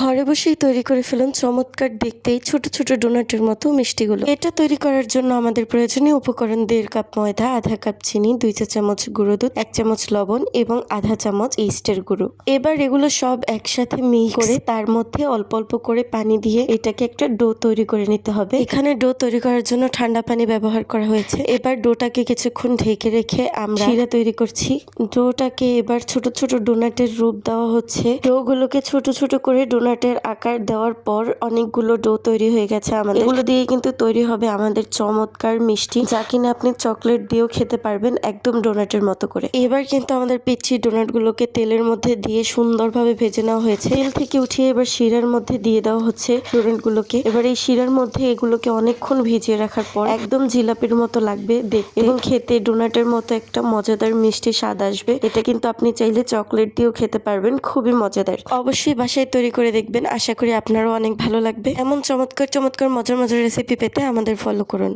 ঘরে বসেই তৈরি করে ফেলুন চমৎকার দেখতেই ছোট ছোট ডোনাটের মতো মিষ্টিগুলো। এটা তৈরি করার জন্য আমাদের প্রয়োজনীয় উপকরণ দেড় কাপ ময়দা আধা কাপ চিনি দুই চা চামচ গুঁড়ো দুধ এক চামচ লবণ এবং আধা চামচ ইস্টের গুঁড়ো। এবার এগুলো সব একসাথে মিক্স করে তার মধ্যে অল্প অল্প করে পানি দিয়ে এটাকে একটা ডো তৈরি করে নিতে হবে। এখানে ডো তৈরি করার জন্য ঠান্ডা পানি ব্যবহার করা হয়েছে। এবার ডোটাকে কিছুক্ষণ ঢেকে রেখে আমরা শিরা তৈরি করছি। ডোটাকে এবার ছোট ছোট ডোনাটের রূপ দেওয়া হচ্ছে। ডোগুলোকে ছোট ছোট করে ডোনাটের আকার দেওয়ার পর অনেকগুলো ডো তৈরি হয়ে গেছে আমাদের। এগুলো দিয়ে কিন্তু তৈরি হবে আমাদের চমৎকার মিষ্টি, যা কিনা আপনি চকলেট দিয়েও খেতে পারবেন একদম ডোনাটের মতো করে। এবার কিন্তু আমাদের পিচ্ছি ডোনাটগুলোকে তেলের মধ্যে দিয়ে সুন্দরভাবে ভেজে নেওয়া হয়েছে। তেল থেকে উঠিয়ে এবার শিরার মধ্যে দিয়ে দেওয়া হচ্ছে ডোনাটগুলোকে। এবার এই শিরার মধ্যে এগুলোকে অনেকক্ষণ ভিজিয়ে রাখার পর একদম জিলাপির মতো লাগবে দেখতে। এবং খেতে ডোনাটের মতো একটা মজাদার মিষ্টি স্বাদ আসবে। এটা কিন্তু আপনি চাইলে চকলেট দিয়েও খেতে পারবেন, খুবই মজাদার। অবশ্যই বাসায় তৈরি করে দেখবেন। আশা করি আপনারও অনেক ভালো লাগবে। এমন চমৎকার চমৎকার, মজার মজার রেসিপি পেতে আমাদের ফলো করুন।